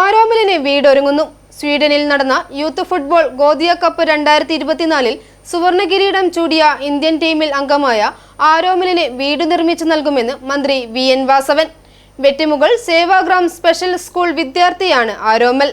ആരോമലിന് വീടൊരുങ്ങുന്നു. സ്വീഡനിൽ നടന്ന youth football ഗോദിയ cup രണ്ടായിരത്തി ഇരുപത്തിനാലിൽ സുവർണ കിരീടം ചൂടിയ ഇന്ത്യൻ ടീമിൽ അംഗമായ ആരോമലിന് വീട് നിർമ്മിച്ചു നൽകുമെന്ന് മന്ത്രി V N Vasavan. Vettimukal Sevagram special school വിദ്യാർത്ഥിയാണ് ആരോമൽ.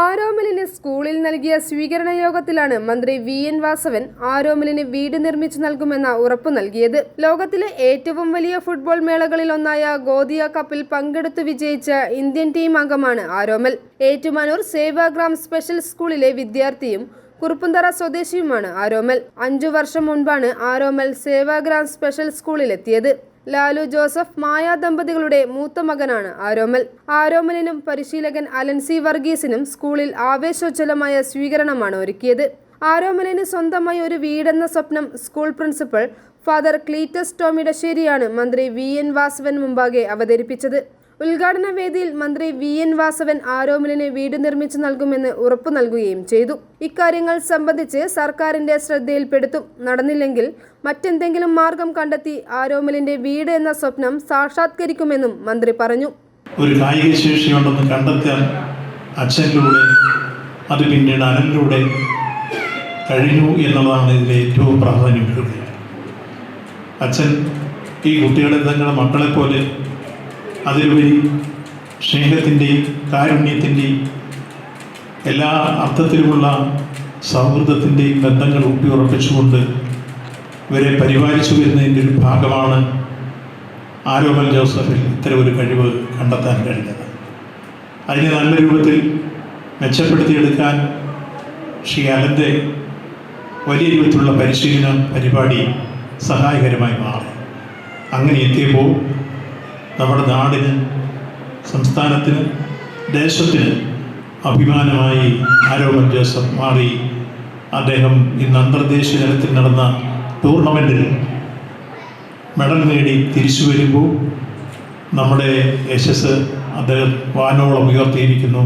ആരോമലിന് സ്കൂളിൽ നൽകിയ സ്വീകരണ യോഗത്തിലാണ് മന്ത്രി വി എൻ വാസവൻ ആരോമലിന് വീട് നിർമ്മിച്ചു നൽകുമെന്ന ഉറപ്പു നൽകിയത്. ലോകത്തിലെ ഏറ്റവും വലിയ ഫുട്ബോൾ മേളകളിൽ ഒന്നായ ഗോദിയ കപ്പിൽ പങ്കെടുത്തു വിജയിച്ച ഇന്ത്യൻ ടീം അംഗമാണ് ആരോമൽ ഏറ്റുമാനൂർ സേവാഗ്രാം സ്പെഷ്യൽ സ്കൂളിലെ വിദ്യാർത്ഥിയും കുറുപ്പുന്തറ സ്വദേശിയുമാണ് ആരോമൽ അഞ്ചു വർഷം മുൻപാണ് ആരോമൽ സേവാഗ്രാം സ്പെഷ്യൽ സ്കൂളിലെത്തിയത്. ലാലു ജോസഫ് മായാ ദമ്പതികളുടെ മൂത്ത മകനാണ് ആരോമൽ. ആരോമലിനും പരിശീലകൻ അലൻസി വർഗീസിനും സ്കൂളിൽ ആവേശോജ്വലമായ സ്വീകരണമാണ് ഒരുക്കിയത്. ആരോമലിന് സ്വന്തമായി ഒരു വീടെന്ന സ്വപ്നം സ്കൂൾ പ്രിൻസിപ്പൽ ഫാദർ ക്ലീറ്റസ് ടോമിടശ്ശേരിയാണ് മന്ത്രി വി എൻ വാസവൻ മുമ്പാകെ അവതരിപ്പിച്ചത്. ഉദ്ഘാടന വേദിയിൽ മന്ത്രി വി എൻ വാസവൻ ആരോമലിന് വീട് നിർമ്മിച്ചു നൽകുമെന്ന് ഉറപ്പു നൽകുകയും ചെയ്തു. ഇക്കാര്യങ്ങൾ സംബന്ധിച്ച് സർക്കാരിന്റെ ശ്രദ്ധയിൽപ്പെടുത്തും നടന്നില്ലെങ്കിൽ മറ്റെന്തെങ്കിലും മാർഗം കണ്ടെത്തി ആരോമലിന്റെ വീട് എന്ന സ്വപ്നം സാക്ഷാത്കരിക്കുമെന്നും മന്ത്രി പറഞ്ഞു. ഒരു കായിക ശേഷിയുണ്ടെന്ന് കണ്ടെത്താൻ അച്ഛനിലൂടെ അത് പിന്നീട് അനലിലൂടെ കഴിഞ്ഞു എന്നുള്ളതാണ് ഇതിലെ ഏറ്റവും പ്രാധാന്യം. അച്ഛൻ ഈ കുട്ടികളെ തങ്ങളുടെ മക്കളെ പോലെ അതിലുപരി സ്നേഹത്തിന്റെയും കാരുണ്യത്തിന്റെയും എല്ലാ അർത്ഥത്തിലുമുള്ള സൗഹൃദത്തിന്റെയും ബന്ധങ്ങൾ ഊട്ടിയുറപ്പിച്ചുകൊണ്ട് ഇവരെ പരിപാലിച്ചു വരുന്നതിന്റെ ഒരു ഭാഗമാണ് ആരോമൽ ജോസഫിൽ ഇത്തരം ഒരു കഴിവ് കണ്ടെത്താൻ കഴിഞ്ഞത്. അതിനെ നല്ല രൂപത്തിൽ മെച്ചപ്പെടുത്തിയെടുക്കാൻ ശ്രീ അലന്റെ വലിയ രൂപത്തിലുള്ള പരിശീലനം പരിപാടി സഹായകരമായി മാറി. അങ്ങനെ എത്തിയപ്പോൾ നമ്മുടെ നാടിന് സംസ്ഥാനത്തിന് ദേശത്തിന് അഭിമാനമായി ആരോമൽ ജോസഫ് മാറി. അദ്ദേഹം ഇന്ന് അന്തർദേശീയ തലത്തിൽ നടന്ന ടൂർണമെന്റിൽ മെഡൽ നേടി തിരിച്ചു വരുമ്പോൾ നമ്മുടെ യശസ് അദ്ദേഹം വാനോളം ഉയർത്തിയിരിക്കുന്നു.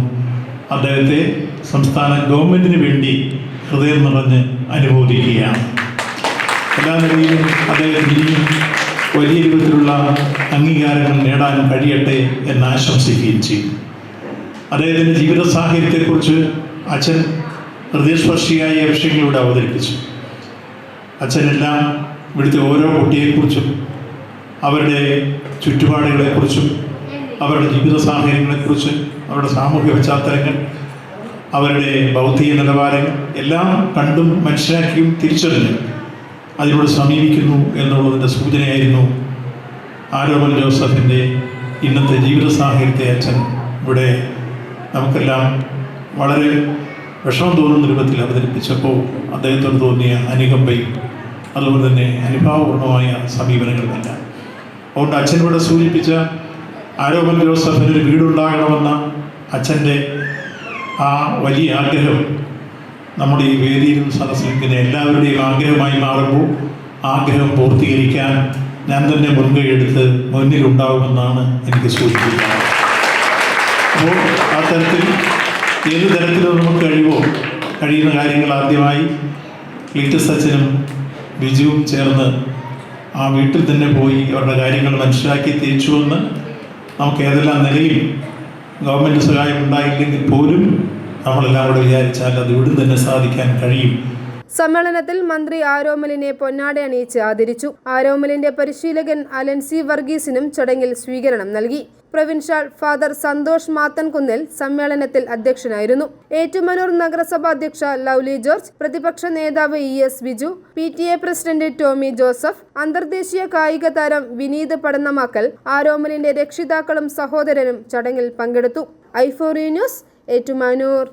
അദ്ദേഹത്തെ സംസ്ഥാന ഗവൺമെന്റിന് വേണ്ടി ഹൃദയം നിറഞ്ഞ് അനുമോദിക്കുകയാണ്. എല്ലാ നിലയിലും അദ്ദേഹത്തിന് വലിയ രൂപത്തിലുള്ള അംഗീകാരങ്ങൾ നേടാൻ കഴിയട്ടെ എന്ന് ആശംസിക്കുകയും ചെയ്യും അദ്ദേഹത്തിന്റെ ജീവിത സാഹചര്യത്തെക്കുറിച്ച് അച്ഛൻ ഹൃദയസ്പർശിയായ വിഷയങ്ങളിലൂടെ അവതരിപ്പിച്ചു. അച്ഛനെല്ലാം ഇവിടുത്തെ ഓരോ കുട്ടിയെക്കുറിച്ചും അവരുടെ ചുറ്റുപാടുകളെക്കുറിച്ചും അവരുടെ ജീവിത സാഹചര്യങ്ങളെക്കുറിച്ച് അവരുടെ സാമൂഹ്യ പശ്ചാത്തലങ്ങൾ അവരുടെ ബൗദ്ധിക നിലവാരങ്ങൾ എല്ലാം കണ്ടും മനസ്സിലാക്കിയും തിരിച്ചറിഞ്ഞ്. അതിലൂടെ സമീപിക്കുന്നു എന്നുള്ളതിന്റെ സൂചനയായിരുന്നു ആരോമൽ ജോസഫിന്റെ ഇന്നത്തെ ജീവിത സാഹചര്യത്തെ അച്ഛൻ. ഇവിടെ നമുക്കെല്ലാം വളരെ വിഷമം തോന്നുന്ന രൂപത്തിൽ അവതരിപ്പിച്ചപ്പോൾ അദ്ദേഹത്തോട് തോന്നിയ അനുകമ്പയും അതുപോലെ തന്നെ അനുഭാവപൂർണമായ സമീപനങ്ങളുമെല്ലാം. അതുകൊണ്ട് അച്ഛനിവിടെ സൂചിപ്പിച്ച ആരോമൽ ജോസഫിന് ഒരു വീടുണ്ടാകണമെന്ന അച്ഛന്റെ ആ വലിയ ആഗ്രഹം നമ്മുടെ ഈ വേദിയിലും സദസ്സിലിരിക്കുന്ന എല്ലാവരുടെയും ആഗ്രഹമായി മാറുമ്പോൾ ആഗ്രഹം പൂർത്തീകരിക്കാൻ ഞാൻ തന്നെ മുൻകൈ എടുത്ത് മുന്നിലുണ്ടാകുമെന്നാണ് എനിക്ക് സൂചിപ്പിക്കുന്നത്. അപ്പോൾ ആ തരത്തിൽ ഏത് തരത്തിലും നമുക്ക് കഴിവോ കഴിയുന്ന കാര്യങ്ങൾ ആദ്യമായി വീട്ടു സച്ചിനും ബിജുവും ചേർന്ന് ആ വീട്ടിൽ തന്നെ പോയി അവരുടെ കാര്യങ്ങൾ മനസ്സിലാക്കി തിരിച്ചു വന്ന് നമുക്ക് ഏതെല്ലാം നിലയിൽ ഗവൺമെന്റ് സഹായം ഉണ്ടായില്ലെങ്കിൽ പോലും നമ്മളെല്ലാം കൂടെ വിചാരിച്ചാൽ അത് ഇവിടുന്ന് തന്നെ സാധിക്കാൻ കഴിയും. സമ്മേളനത്തിൽ മന്ത്രി ആരോമലിനെ പൊന്നാട അണിയിച്ച് ആദരിച്ചു. ആരോമലിന്റെ പരിശീലകൻ അലൻ സി വർഗീസിനും ചടങ്ങിൽ സ്വീകരണം നൽകി. പ്രൊവിൻഷ്യൽ ഫാദർ സന്തോഷ് മാത്തൻകുന്നിൽ സമ്മേളനത്തിൽ അധ്യക്ഷനായിരുന്നു. ഏറ്റുമാനൂർ നഗരസഭാ അധ്യക്ഷ ലൗലി ജോർജ് പ്രതിപക്ഷ നേതാവ് E S Biju P T A president Tomy Joseph അന്തർദേശീയ കായിക താരം വിനീത് പടന്നമാക്കൽ ആരോമലിന്റെ രക്ഷിതാക്കളും സഹോദരനും ചടങ്ങിൽ പങ്കെടുത്തു. ഐഫോറി ന്യൂസ് ഏറ്റുമാനൂർ.